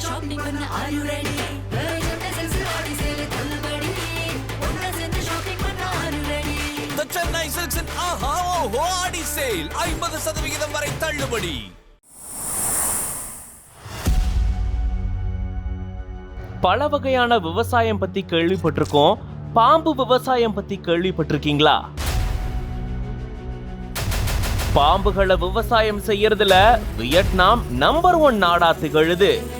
Shopping பண்ண are ready Chennai சில்க்ஸின் ஆஹா ஓஹோ ஆடி சேல் ஐம்பது சதவிகிதம் வரை தள்ளுபடி. பல வகையான விவசாயம் பத்தி கேள்விப்பட்டிருக்கோம். பாம்பு விவசாயம் பத்தி கேள்விப்பட்டிருக்கீங்களா? பாம்புகளை விவசாயம் செய்யறதுல வியட்நாம் நம்பர் ஒன் நாடா திகழுது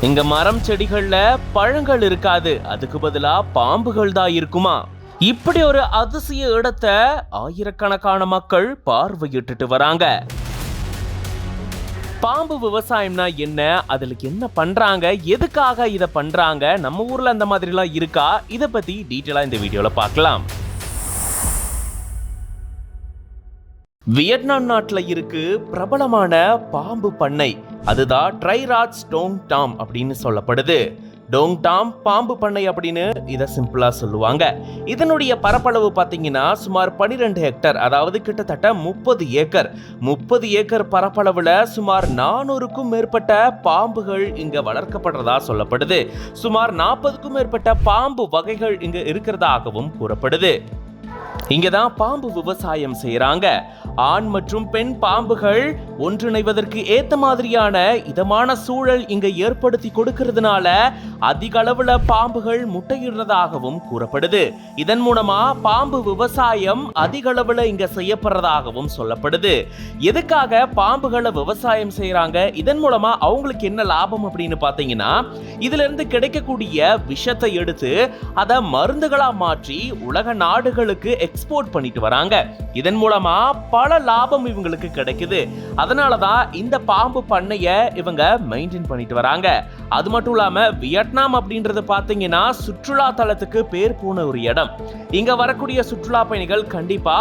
இங்க மரம் செடிகள்ல பழங்கள் இருக்காது. அதுக்கு பதிலா பாம்புகள் தான் இருக்குமா? இப்படி ஒரு அதிசய இடத்தை ஆயிரக்கணக்கான மக்கள் பார்வையிட்டுட்டு வராங்க. பாம்பு விவசாயம்னா என்ன? அதுல என்ன பண்றாங்க? எதுக்காக இதை பண்றாங்க? நம்ம ஊர்ல அந்த மாதிரிலாம் இருக்கா? இதை பத்தி டீட்டெயிலா இந்த வீடியோல பார்க்கலாம். வியட்நாம் நாட்டில் இருக்கு பிரபலமான பாம்பு பண்ணை. அதுதான் ட்ரைராட்ஸ் டோங் டாம் அப்படின்னு சொல்லப்படுது. டோங் டாம் பாம்பு பண்ணை அப்படின்னு இதை சிம்பிளாக சொல்லுவாங்க. இதனுடைய பரப்பளவு பார்த்தீங்கன்னா சுமார் 12 ஹெக்டர் அதாவது கிட்டத்தட்ட முப்பது ஏக்கர். முப்பது ஏக்கர் பரப்பளவில் சுமார் நானூறுக்கும் மேற்பட்ட பாம்புகள் இங்கே வளர்க்கப்படுறதா சொல்லப்படுது. சுமார் நாற்பதுக்கும் மேற்பட்ட பாம்பு வகைகள் இங்கே இருக்கிறதாகவும் கூறப்படுது. இங்கே தான் பாம்பு விவசாயம் செய்யறாங்க ஆண் மற்றும் பெண் பாம்புகள் ஒன்றிணைவதற்கு ஏத்த மாதிரியான இதமான சூழல் இங்க ஏற்படுத்தி கொடுக்கறதுனால அதிக அளவுல பாம்புகள் முட்டையிடுறதாகவும் கூறப்படுது. இதன் மூலமா பாம்பு விவசாயம் அதிக அளவுல இங்க செய்யப்படுறதாகவும் சொல்லப்படுது. எதுக்காக பாம்புகளை விவசாயம் செய்யறாங்க இதன் மூலமா அவங்களுக்கு என்ன லாபம் அப்படின்னு பாத்தீங்கன்னா இதுல இருந்து கிடைக்கக்கூடிய விஷத்தை எடுத்து அதை மருந்துகளா மாற்றி உலக நாடுகளுக்கு எக்ஸ்போர்ட் பண்ணிட்டு வராங்க. இதன் மூலமா பல லாபம் இவங்களுக்கு கிடைக்குது. அதனால தான் இந்த பாம்பு பண்ணைய இவங்க மெயின்டைன் பண்ணிட்டு வராங்க. அது மட்டும் இல்லாம வியட்நாம் அப்படின்றது பார்த்தீங்கன்னா சுற்றுலா தலத்துக்கு பேர் போன ஒரு இடம். இங்க வரக்கூடிய சுற்றுலா பயணிகள் கண்டிப்பா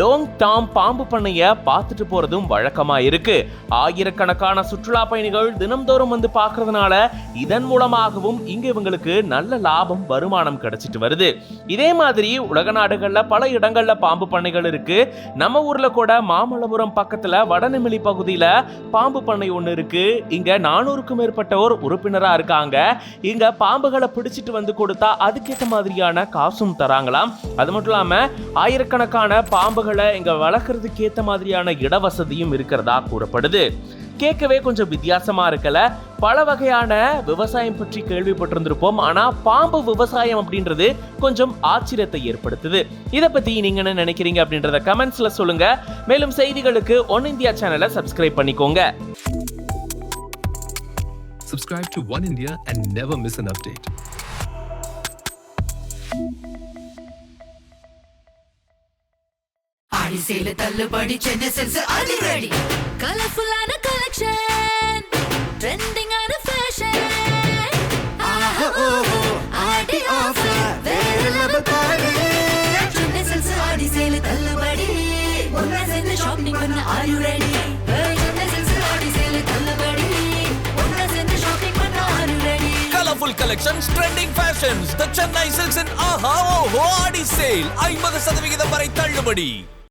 டோங் டாம் பாம்பு பண்ணைய பார்த்துட்டு போறதும் வழக்கமா இருக்கு. ஆயிரக்கணக்கான சுற்றுலா பயணிகள் தினம்தோறும் வந்து பார்க்கறதுனால இதன் மூலமாகவும் இங்க இவங்களுக்கு நல்ல லாபம் வருமானம் கிடைச்சிட்டு வருது. இதே மாதிரி உலக நாடுகள்ல பல இடங்கள்ல பாம்பு பண்ணைகள் இருக்கு. நம்ம ஊர்ல கூட மாமல்லபுரம் பக்கத்துல வடநெமிலி பகுதியில பாம்பு பண்ணை ஒன்று இருக்கு. இங்க நானூறுக்கும் மேற்பட்டோர் உறுப்பினரா இருக்காங்க. இங்க பாம்புகளை பிடிச்சிட்டு வந்து கொடுத்தா அதுக்கேற்ற மாதிரியான காசும் தராங்களாம். அது மட்டும் இல்லாம ஆயிரக்கணக்கான பாம்புகள் இங்க வளர்க்கறதுக்கு ஏற்ற மாதிரியான இடவசதியும் இருக்கிறதா கூறப்படுது. கேட்கவே கொஞ்சம் வித்தியாசமா இருக்கல. பல வகையான விவசாயம் பற்றி கேள்விப்பட்டிருந்திருப்போம். ஆனா பாம்பு விவசாயம் அப்படின்றது கொஞ்சம் ஆச்சரியத்தை ஏற்படுத்துது. இதை பத்தி நீங்க என்ன நினைக்கிறீங்க அப்படின்றத கமெண்ட்ஸ்ல சொல்லுங்க. மேலும் செய்திகளுக்கு ஒன் இந்தியா சேனலை சப்ஸ்கிரைப் பண்ணிக்கோங்க. Subscribe to One India and never miss an update. சேல தள்ளுபடி சென்னை செல்ஸ் அதிரடி கலர்ஃபுல்லான கலெக்ஷன் ட்ரெண்டிங்கான ஃபேஷன் ஆடி ஆஃபர் வேற லெவல் பாரு சென்னை செல்ஸ் ஆடி சேல தள்ளுபடி. ஒன்னா சேர்ந்து ஷாப்பிங் பண்ண are you ready colourful collections trending fashions the Chennai சில்க்ஸின் ஆஹா ஓஹோ ஆடி சேல் ஐம்பது சதவிகிதம் வரை தள்ளுபடி.